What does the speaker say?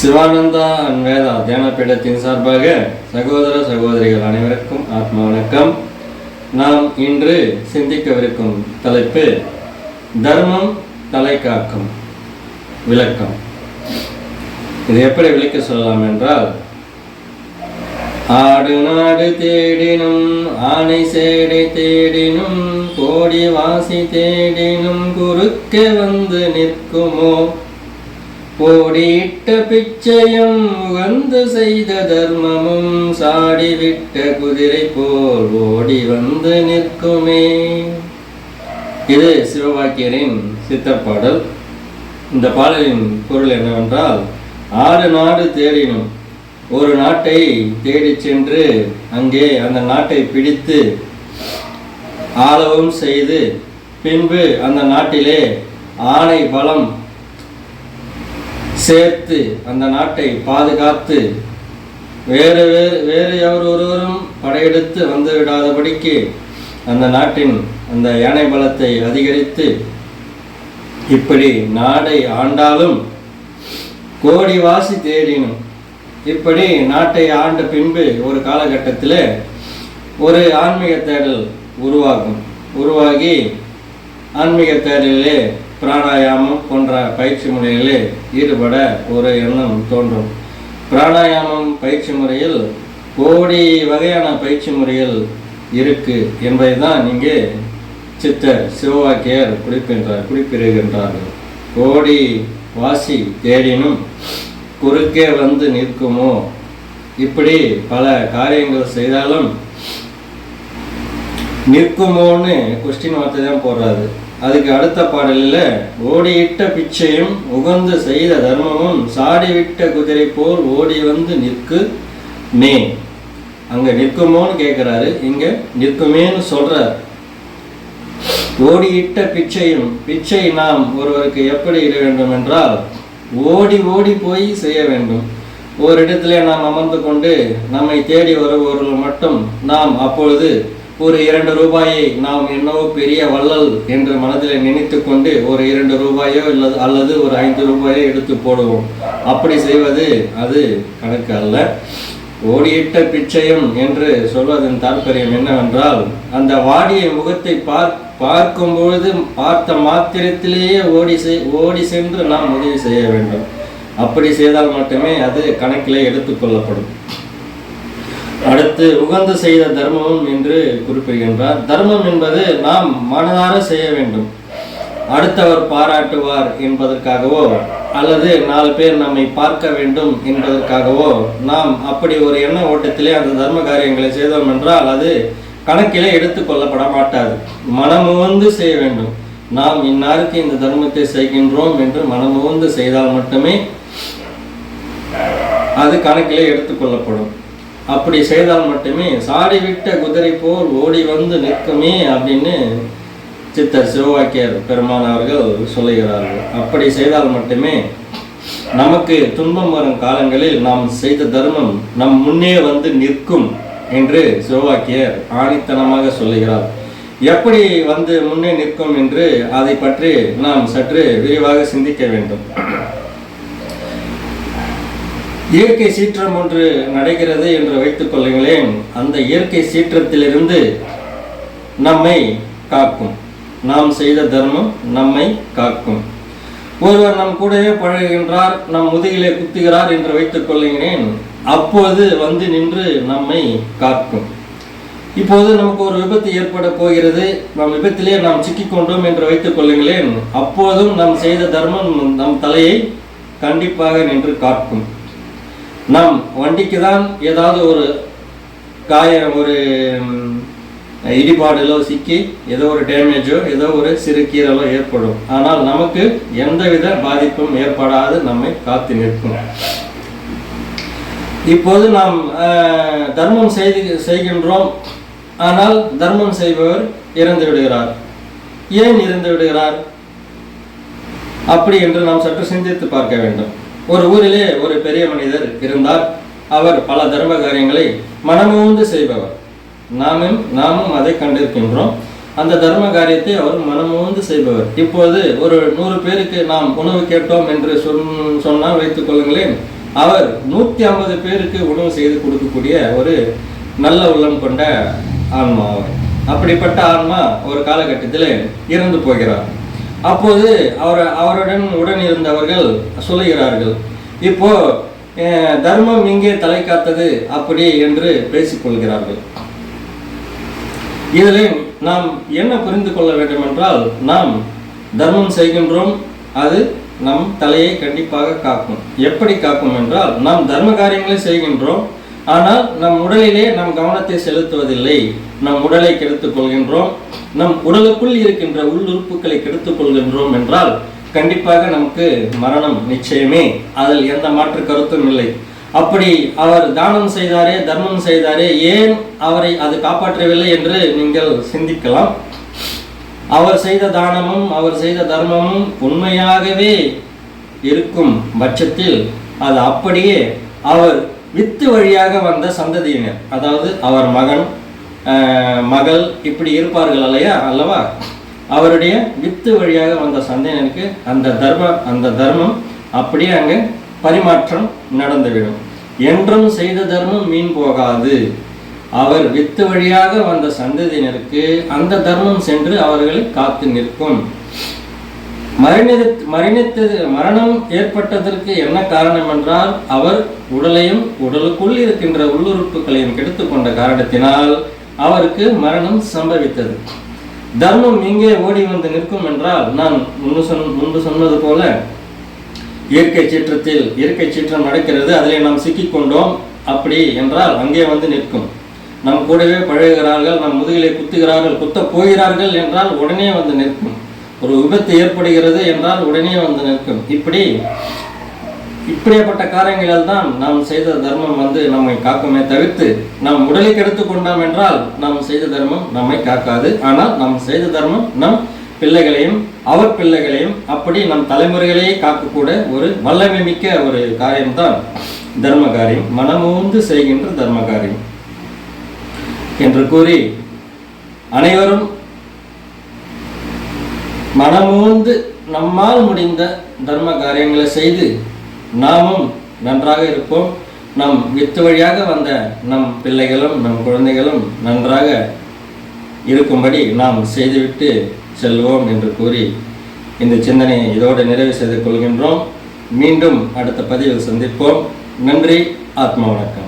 சிவானந்தா அன்வேதா தியான பீடத்தின் சார்பாக சகோதர சகோதரிகள் அனைவருக்கும் ஆத்ம வணக்கம். நாம் இன்று சிந்திக்கவிருக்கும் தலைப்பு தர்மம் தலை காக்கும் விளக்கம். இது எப்படி விளக்க சொல்லலாம் என்றால் ஆடு நாடு தேடினும் ஆணை சேடை தேடினும் கோடி வாசி தேடினும் குறுக்கே வந்து நிற்குமோ? போடியிட்ட பிச்சையும் வந்து செய்த தர்மமும் சாடிவிட்ட குதிரை போல் ஓடி வந்து நிற்குமே. இது சிவபாக்கியரின் சித்தப்பாடல். இந்த பாடலின் பொருள் என்னவென்றால் ஆறு நாடு தேடினும் ஒரு நாட்டை தேடிச் சென்று அங்கே அந்த நாட்டை பிடித்து ஆளவும் செய்து பின்பு அந்த நாட்டிலே ஆணை பலம் சேர்த்து அந்த நாட்டை பாதுகாத்து வேறு வேறு வேறு எவர் ஒருவரும் படையெடுத்து வந்துவிடாதபடிக்கு அந்த நாட்டின் அந்த யானை பலத்தை அதிகரித்து இப்படி நாடை ஆண்டாலும் கோடி வாசி தேடினும். இப்படி நாட்டை ஆண்ட பின்பு ஒரு காலகட்டத்தில் ஒரு ஆன்மீக தேடல் உருவாகும். உருவாகி ஆன்மீக தேடலிலே பிராணாயாமம் போன்ற பயிற்சி முறைகளில் ஈடுபட ஒரு எண்ணம் தோன்றும். பிராணாயாமம் பயிற்சி முறையில் கோடி வகையான பயிற்சி முறைகள் இருக்கு என்பதை தான் இங்கே சித்தர் சிவவாக்கியர் குறிப்பின்றார் குறிப்பிடுகின்றார்கள். கோடி வாசி தேடினும் குறுக்கே வந்து நிற்குமோ? இப்படி பல காரியங்கள் செய்தாலும் நிற்குமோன்னு கொஸ்டின் வார்த்தை தான் போடுறாரு. அதுக்கு அடுத்த பாடலில் ஓடியிட்ட பிச்சையும் உகந்து செய்த தர்மமும் சாடிவிட்ட குதிரை போல் ஓடி வந்து நிற்கு மே. அங்கே நிற்குமோன்னு கேட்குறாரு இங்கே நிற்குமேன்னு சொல்கிறார் ஓடியிட்ட பிச்சையும் பிச்சை நாம் ஒருவருக்கு எப்படி இட வேண்டும் என்றால் ஓடி ஓடி போய் செய்ய வேண்டும். ஒரு இடத்துல நாம் அமர்ந்து கொண்டு நம்மை தேடி வருபவர்கள் மட்டும் நாம் அப்பொழுது ஒரு இரண்டு ரூபாயை நாம் என்னவோ பெரிய வள்ளல் என்று மனதில் நினைத்து கொண்டு ஒரு இரண்டு ரூபாயோ இல்லது அல்லது ஒரு ஐந்து ரூபாயோ எடுத்து போடுவோம். அப்படி செய்வது அது கணக்கு அல்ல. ஓடியிட்ட பிச்சையும் என்று சொல்வதன் தாற்பயம் என்னவென்றால் அந்த வாடிய முகத்தை பார் பார்க்கும் பொழுது பார்த்த மாத்திரத்திலேயே ஓடி செய் ஓடி சென்று நாம் உதவி செய்ய வேண்டும். அப்படி செய்தால் மட்டுமே அது கணக்கிலே எடுத்துக்கொள்ளப்படும் அடுத்து உகந்து செய்த தர்மமும் என்று குறிப்பிடுகின்றார். தர்மம் என்பது நாம் மனதார செய்ய வேண்டும். அடுத்தவர் பாராட்டுவார் என்பதற்காகவோ அல்லது நாலு பேர் நம்மை பார்க்க வேண்டும் என்பதற்காகவோ நாம் அப்படி ஒரு எண்ண ஓட்டத்திலே அந்த தர்ம காரியங்களை செய்தோம் என்றால் அது கணக்கிலே எடுத்துக்கொள்ளப்பட மாட்டாது. மனமுவந்து செய்ய வேண்டும். நாம் இன்னாருக்கு இந்த தர்மத்தை செய்கின்றோம் என்று மனமுவந்து செய்தால் மட்டுமே அது கணக்கிலே எடுத்துக்கொள்ளப்படும் அப்படி செய்தால் மட்டுமே சாடிவிட்ட குதிரை போல் ஓடி வந்து நிற்குமே அப்படின்னு சித்தர் சிவவாக்கியர் பெருமான் அவர்கள் சொல்லுகிறார்கள். அப்படி செய்தால் மட்டுமே நமக்கு துன்பம் வரும் காலங்களில் நாம் செய்த தர்மம் நம் முன்னே வந்து நிற்கும் என்று சிவவாக்கியர் ஆணித்தனமாக சொல்லுகிறார். எப்படி வந்து முன்னே நிற்கும் என்று அதை பற்றி நாம் சற்று விரிவாக சிந்திக்க வேண்டும். இயற்கை சீற்றம் ஒன்று நடக்கிறது என்று வைத்துக் கொள்ளுங்களேன். அந்த இயற்கை சீற்றத்திலிருந்து நம்மை காக்கும். நாம் செய்த தர்மம் நம்மை காக்கும். ஒருவர் நம் கூடவே பழகுகின்றார் நம் முதுகிலே குத்துகிறார் என்று வைத்துக் கொள்ளுகிறேன் அப்போது வந்து நின்று நம்மை காக்கும். இப்போது நமக்கு ஒரு விபத்து ஏற்பட போகிறது. நம் விபத்திலே நாம் சிக்கிக்கொண்டோம் என்று வைத்துக் கொள்ளுங்களேன். அப்போதும் நாம் செய்த தர்மம் நம் தலையை கண்டிப்பாக நின்று காக்கும். நாம் வண்டிக்கு தான் ஏதாவது ஒரு காயம் ஒரு இடிபாடுகளோ சிக்கி ஏதோ ஒரு டேமேஜோ ஏதோ ஒரு சிறு கீரலோ ஏற்படும். ஆனால் நமக்கு எந்தவித பாதிப்பும் ஏற்படாது நம்மை காத்து நிற்கும். இப்போது நாம் தர்மம் செய்து செய்கின்றோம். ஆனால் தர்மம் செய்பவர் இறந்து விடுகிறார். ஏன் இறந்து விடுகிறார்? அப்படி என்று நாம் சற்று சிந்தித்து பார்க்க வேண்டும். ஒரு ஊரிலே ஒரு பெரிய மனிதர் இருந்தார். அவர் பல தர்ம காரியங்களை மனமுந்து செய்பவர். நாமும் நாமும் அதை கண்டிருக்கின்றோம். அந்த தர்ம காரியத்தை அவர் மனமுந்து செய்பவர். இப்போது ஒரு நூறு பேருக்கு நாம் உணவு கேட்டோம் என்று சொன் சொன்னால் வைத்துக் கொள்ளுங்களேன். அவர் நூற்றி ஐம்பது பேருக்கு உணவு செய்து கொடுக்கக்கூடிய ஒரு நல்ல உள்ளம் கொண்ட ஆன்மா அவர் அப்படிப்பட்ட ஆன்மா ஒரு காலகட்டத்தில் இறந்து போகிறார். அப்போது அவர் அவருடன் உடன் இருந்தவர்கள் சொல்லுகிறார்கள் இப்போ தர்மம் இங்கே தலை காத்தது அப்படி என்று பேசிக்கொள்கிறார்கள். இதில் நாம் என்ன புரிந்து கொள்ள வேண்டும் என்றால் நாம் தர்மம் செய்கின்றோம் அது நம் தலையை கண்டிப்பாக காக்கும். எப்படி காக்கும் என்றால் நாம் தர்ம காரியங்களை செய்கின்றோம் ஆனால் நம் உடலிலே நம் கவனத்தை செலுத்துவதில்லை. நம் உடலை கெடுத்துக் கொள்கின்றோம். நம் உடலுக்குள் இருக்கின்ற உள்ளுறுப்புகளை கெடுத்துக் கொள்கின்றோம் என்றால் கண்டிப்பாக நமக்கு மரணம் நிச்சயமே. அதில் எந்த மாற்று கருத்தும் இல்லை. அப்படி அவர் தானம் செய்தாரே தர்மம் செய்தாரே ஏன் அவரை அது காப்பாற்றவில்லை என்று நீங்கள் சிந்திக்கலாம். அவர் செய்த தானமும் அவர் செய்த தர்மமும் உண்மையாகவே இருக்கும் பட்சத்தில் அது அப்படியே அவர் வித்து வழியாக வந்த சந்ததியினர். அதாவது அவர் மகன் மகள் இப்படி இருப்பார்கள் அல்லையா அல்லவா? அவருடைய வித்து வழியாக வந்த சந்ததியினருக்கு அந்த தர்ம அந்த தர்மம் அப்படியே அங்கே பரிமாற்றம் நடந்துவிடும். என்றும் செய்த தர்மம் மீன் போகாது. அவர் வித்து வழியாக வந்த சந்ததியினருக்கு அந்த தர்மம் சென்று அவர்களை காத்து நிற்கும். மரணித மரணித்தது மரணம் ஏற்பட்டதற்கு என்ன காரணம் என்றால் அவர் உடலையும் உடலுக்குள் இருக்கின்ற உள்ளுறுப்புகளையும் கெடுத்துக் கொண்ட காரணத்தினால் அவருக்கு மரணம் சம்பவித்தது. தர்மம் எங்கே ஓடி வந்து நிற்கும் என்றால் நான் முன்பு சொன் முன்பு சொன்னது போல இயற்கை சீற்றத்தில் இயற்கை சீற்றம் நடக்கிறது அதிலே நாம் சிக்கிக்கொண்டோம் அப்படி என்றால் அங்கே வந்து நிற்கும். நம் கூடவே பழகுகிறார்கள் நம் முதுகிலே குத்துகிறார்கள் குத்தப் போகிறார்கள் என்றால் உடனே வந்து நிற்கும். ஒரு விபத்து ஏற்படுகிறது என்றால் உடனே வந்து நிற்கும். இப்படி இப்படியாப்பட்ட காரியங்களால் தான் நாம் செய்த தர்மம் வந்து நம்மை காக்குமே தவிர்த்து நாம் உடலை கெடுத்து கொண்டோம் என்றால் நாம் செய்த தர்மம் நம்மை காக்காது. ஆனால் நாம் செய்த தர்மம் நம் பிள்ளைகளையும் அவர் பிள்ளைகளையும் அப்படி நம் தலைமுறைகளையே காக்கக்கூட ஒரு வல்லமை மிக்க ஒரு காரியம்தான் தர்ம காரியம் மனமூந்து செய்கின்ற தர்ம காரியம் என்று கூறி அனைவரும் மனமூந்து நம்மால் முடிந்த தர்ம காரியங்களை செய்து நாமும் நன்றாக இருப்போம். நம் வித்து வழியாக வந்த நம் பிள்ளைகளும் நம் குழந்தைகளும் நன்றாக இருக்கும்படி நாம் செய்துவிட்டு செல்வோம் என்று கூறி இந்த சிந்தனையை இதோடு நிறைவு செய்து கொள்கின்றோம். மீண்டும் அடுத்த பதிவில் சந்திப்போம். நன்றி. ஆத்மா வணக்கம்.